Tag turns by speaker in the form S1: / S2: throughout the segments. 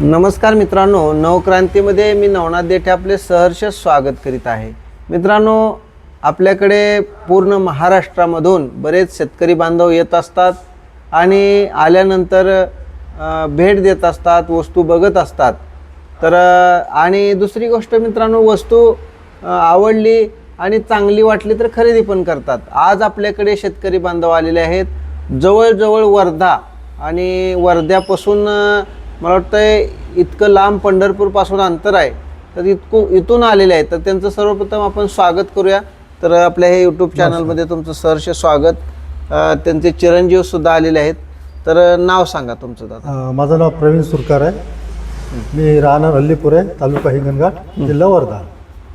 S1: नमस्कार मित्रांनो नवक्रांतीमध्ये मी नवनाथ देठे आपले सहर्ष स्वागत करीत आहे. मित्रांनो आपल्याकडे पूर्ण महाराष्ट्रामधून बरेच शेतकरी बांधव येत असतात आणि आल्यानंतर भेट देत असतात वस्तू बघत असतात. तर आणि दुसरी गोष्ट मित्रांनो वस्तू आवडली आणि चांगली वाटली तर खरेदी पण करतात. आज आपल्याकडे शेतकरी बांधव आलेले आहेत. जवळजवळ वर्धा आणि वर्ध्यापासून मला वाटतं इतकं लांब पंढरपूरपासून अंतर आहे तर इतकं इथून आलेले आहेत तर त्यांचं सर्वप्रथम आपण स्वागत करूया. तर आपल्या हे यूट्यूब चॅनलमध्ये तुमचं सहर्ष स्वागत. त्यांचे चिरंजीव सुद्धा आलेले आहेत. तर नाव सांगा तुमचं दादा.
S2: माझं नाव प्रवीण सुरकार आहे. मी राहणार हल्लीपूर आहे तालुका हिंगणघाट जिल्हा वर्धा.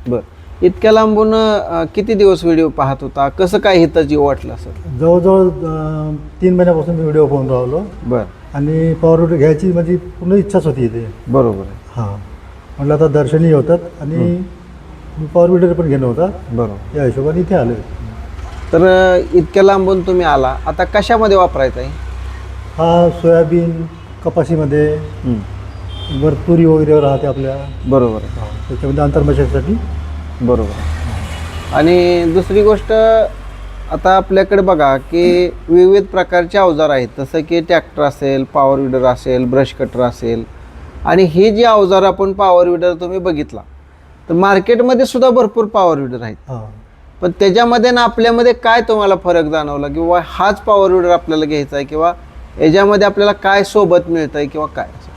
S1: बरं. इतक्या लांबून किती दिवस व्हिडिओ पाहत होता? कसं काय हिथं जीव वाटलं सर
S2: जवळजवळ तीन महिन्यापासून मी व्हिडिओ पाहून राहिलो.
S1: बरं.
S2: आणि पॉवर घ्यायची माझी पूर्ण इच्छाच होती इथे.
S1: बरोबर आहे.
S2: हां. म्हटलं आता दर्शनही होतात आणि मी पॉवर व्हिडिओ पण घेणं होता.
S1: बरोबर.
S2: या हिशोबाने इथे आलो
S1: तर इतक्या लांबून तुम्ही आला. आता कशामध्ये वापरायचा आहे
S2: हा सोयाबीन कपाशीमध्ये. वर तुरी वगैरे राहते आपल्या.
S1: बरोबर आहे.
S2: हां, त्याच्यामध्ये अंतर्मशासाठी
S1: बरोबर आणि दुसरी गोष्ट आता आपल्याकडे बघा की विविध प्रकारचे अवजार आहेत. जसं की ट्रॅक्टर असेल पॉवर विडर असेल ब्रश कटर असेल. आणि हे जे अवजार आपण पॉवर विडर तुम्ही बघितला तर मार्केटमध्ये सुद्धा भरपूर पॉवर विडर आहेत.
S2: हां.
S1: पण त्याच्यामध्ये ना आपल्यामध्ये काय तुम्हाला फरक जाणवला किंवा हाच पॉवर विडर आपल्याला घ्यायचा आहे किंवा याच्यामध्ये आपल्याला काय सोबत मिळतं आहे किंवा काय? असं?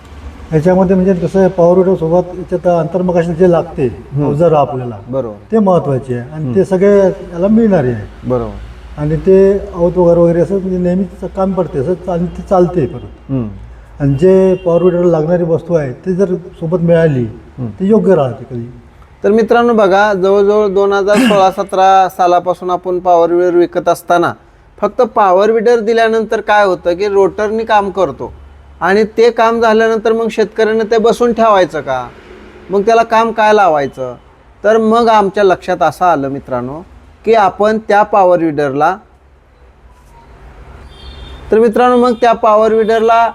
S2: याच्यामध्ये म्हणजे कसं आहे पॉवर व्हिडिओ सोबत याच्यात अंतर्मकाशी जे लागते अवजार आपल्याला
S1: बरोबर.
S2: ते महत्त्वाचे आहे. आणि ते सगळे याला मिळणारे आहे.
S1: बरोबर.
S2: आणि ते अवत वगैरे वगैरे असं म्हणजे नेहमीच काम पडते असं आणि ते चालते परत.
S1: हम्म.
S2: आणि जे पॉवर विडरला लागणारी वस्तू आहे ते जर सोबत मिळाली ते योग्य राहते कधी.
S1: तर मित्रांनो बघा जवळजवळ दोन हजार सोळा सतरा सालापासून आपण पॉवर विडर विकत असताना फक्त पॉवर विडर दिल्यानंतर काय होतं की रोटरनी काम करतो. आणि ते काम झाल्यानंतर मग शेतकऱ्यानं ते बसून ठेवायचं का? मग त्याला काम काय लावायचं? तर मग आमच्या लक्षात असं आलं मित्रांनो की आपण त्या पॉवर विडरला तर मित्रांनो मग त्या पॉवर विडरला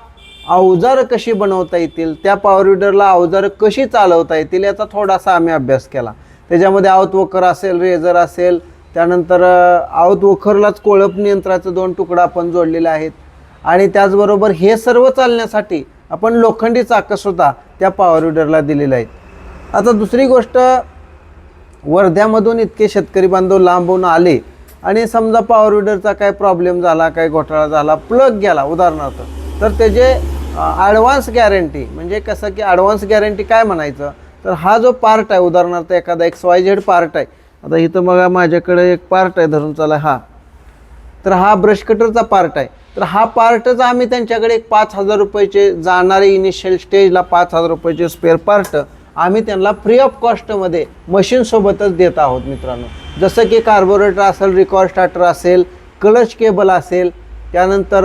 S1: अवजारं कशी बनवता येतील? त्या पॉवर विडरला अवजारं कशी चालवता येतील? याचा थोडासा आम्ही अभ्यास केला. त्याच्यामध्ये आवत वखर असेल रेझर असेल त्यानंतर अ, आवत वखरलाच कोळप नियंत्राचे दोन तुकडा आपण जोडलेले आहेत. आणि त्याचबरोबर हे सर्व चालण्यासाठी आपण लोखंडी चाकंसुद्धा त्या पॉवर विडरला दिलेलं आहेत. आता दुसरी गोष्ट वर्ध्यामधून इतके शेतकरी बांधव लांबून आले आणि समजा पॉवर विडरचा काय प्रॉब्लेम झाला काय घोटाळा झाला प्लग गेला उदाहरणार्थ तर त्याचे ॲडव्हान्स गॅरंटी म्हणजे कसं की ॲडव्हान्स गॅरंटी काय म्हणायचं? तर हा जो पार्ट आहे उदाहरणार्थ एखादा एक्स वाय झेड पार्ट आहे आता इथं बघा माझ्याकडे एक पार्ट आहे धरून चला हा. तर हा ब्रश कटरचा पार्ट आहे. तर हा पार्टच आम्ही त्यांच्याकडे एक पाच हजार रुपयाचे जाणारे इनिशियल स्टेजला पाच हजार रुपयाचे स्पेअर पार्ट आम्ही त्यांना फ्री ऑफ कॉस्टमध्ये मशीनसोबतच देत आहोत मित्रांनो. जसं की कार्बोरेटर असेल रिकॉर्ड स्टार्टर असेल क्लच केबल असेल त्यानंतर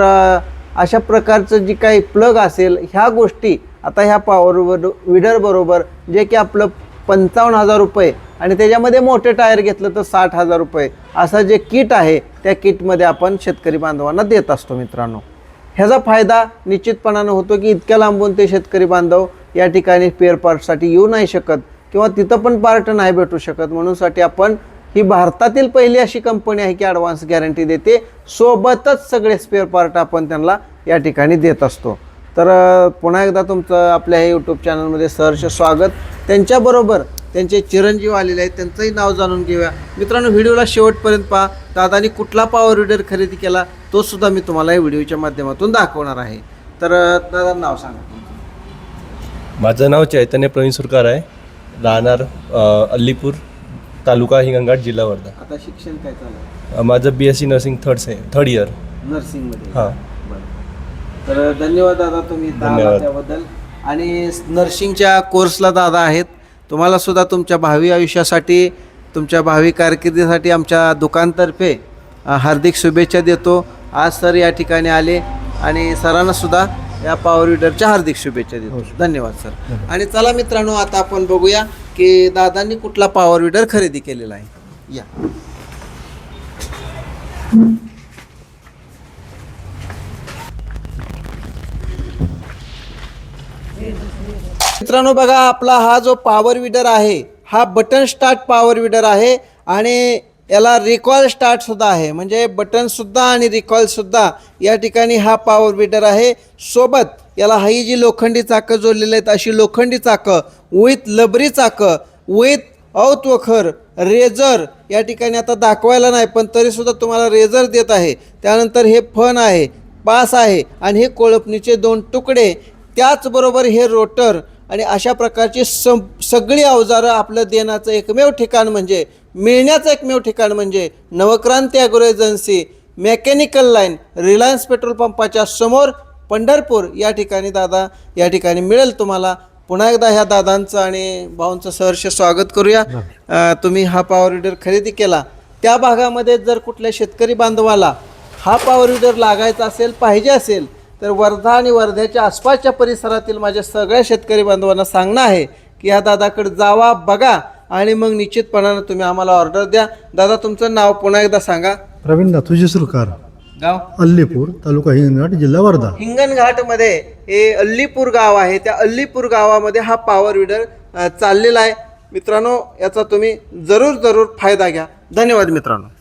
S1: अशा प्रकारचं जी काही प्लग असेल ह्या गोष्टी आता ह्या पॉवर विडरबरोबर जे की आपलं पंचावन्न हजार रुपये आणि त्याच्यामध्ये मोठे टायर घेतलं तर साठ हजार रुपये. असं जे किट आहे त्या किटमध्ये आपण शेतकरी बांधवांना देत असतो मित्रांनो. ह्याचा फायदा निश्चितपणानं होतो की इतक्या लांबून ते शेतकरी बांधव या ठिकाणी स्पेअर पार्टसाठी येऊ नाही शकत किंवा तिथं पण पार्ट नाही भेटू शकत. म्हणूनसाठी आपण ही भारतातील पहिली अशी कंपनी आहे की ॲडव्हान्स गॅरंटी देते. सोबतच सगळे स्पेअर पार्ट आपण त्यांना या ठिकाणी देत असतो. तर पुन्हा एकदा तुमचं आपल्या हे यूट्यूब चॅनलमध्ये सहर्ष स्वागत. त्यांच्याबरोबर त्यांचे चिरंजीव आलेले आहेत त्यांचंही नाव जाणून घेऊया. मित्रांनो व्हिडिओला शेवटपर्यंत पहा. दादानी कुठला पॉवर विडर खरेदी केला तो सुद्धा मी तुम्हाला या व्हिडिओच्या माध्यमातून दाखवणार आहे. तर दादा नाव सांगा.
S3: माझं नाव चैतन्य प्रवीण सुरकार आहे. राहणार अ, अल्लीपूर तालुका हिंगणघाट जिल्हा वर्धा.
S1: आता शिक्षण काय चालू आहे?
S3: अ, माझं B S C nursing third से थर्ड इयर
S1: नर्सिंगमध्ये.
S3: हां.
S1: बरं. तर धन्यवाद दादा तुम्ही आलात
S3: धन्यवाद.
S1: त्याबद्दल आणि नर्सिंगच्या कोर्सला दादा आहेत. तुम्हाला सुद्धा तुमच्या भावी आयुष्यासाठी तुमच्या भावी कारकिर्दीसाठी आमच्या दुकानतर्फे हार्दिक शुभेच्छा देतो. आज सर या ठिकाणी आले आणि सरांना सुद्धा या पॉवर विडरच्या हार्दिक शुभेच्छा देतो. धन्यवाद सर. आणि चला मित्रांनो आता आपण बघूया की दादांनी कुठला पॉवर विडर खरेदी केलेला आहे. या. मित्रांनो बघा आपला हा जो पॉवर विडर आहे हा बटन स्टार्ट पॉवर विडर आहे आणि याला रिकॉल स्टार्ट सुद्धा आहे. म्हणजे बटन सुद्धा आणि रिकॉल सुद्धा या ठिकाणी हा पॉवर विडर आहे. सोबत याला ही जी लोखंडी चाकं जोडलेली आहेत अशी लोखंडी चाकं विथ लबरी चाकं विथ औतवखर रेझर या ठिकाणी आता दाखवायला नाही पण तरीसुद्धा तुम्हाला रेझर देत आहे. त्यानंतर हे फन आहे पास आहे आणि हे कोळपणीचे दोन तुकडे त्याचबरोबर हे रोटर आणि अशा प्रकारची सं सगळी अवजारं आपलं देण्याचं एकमेव ठिकाण म्हणजे मिळण्याचं एकमेव ठिकाण म्हणजे Navkranti agro agency mechanical line reliance petrol पंपाच्या समोर पंढरपूर या ठिकाणी दादा या ठिकाणी मिळेल तुम्हाला. पुन्हा एकदा ह्या दादांचं आणि भाऊंचं सहर्ष स्वागत करूया. तुम्ही हा पॉवर विडर खरेदी केला. त्या भागामध्ये जर कुठल्या शेतकरी बांधवाला हा पॉवर विडर लागायचा असेल पाहिजे असेल तर वर्धा आणि वर्ध्याच्या आसपासच्या परिसरातील माझ्या सगळ्या शेतकरी बांधवांना सांगणं आहे की ह्या दादाकडे जावा बघा आणि मग निश्चितपणानं तुम्ही आम्हाला ऑर्डर द्या. दादा तुमचं नाव पुन्हा एकदा सांगा.
S2: प्रवीण नाथुजी सुरकार.
S1: गाव?
S2: अल्लीपूर तालुका हिंगणघाट जिल्हा वर्धा.
S1: हिंगणघाटमध्ये हे अल्लीपूर गाव आहे. त्या अल्लीपूर गावामध्ये हा पॉवर विडर चाललेला आहे. मित्रांनो याचा तुम्ही जरूर जरूर फायदा घ्या. धन्यवाद मित्रांनो.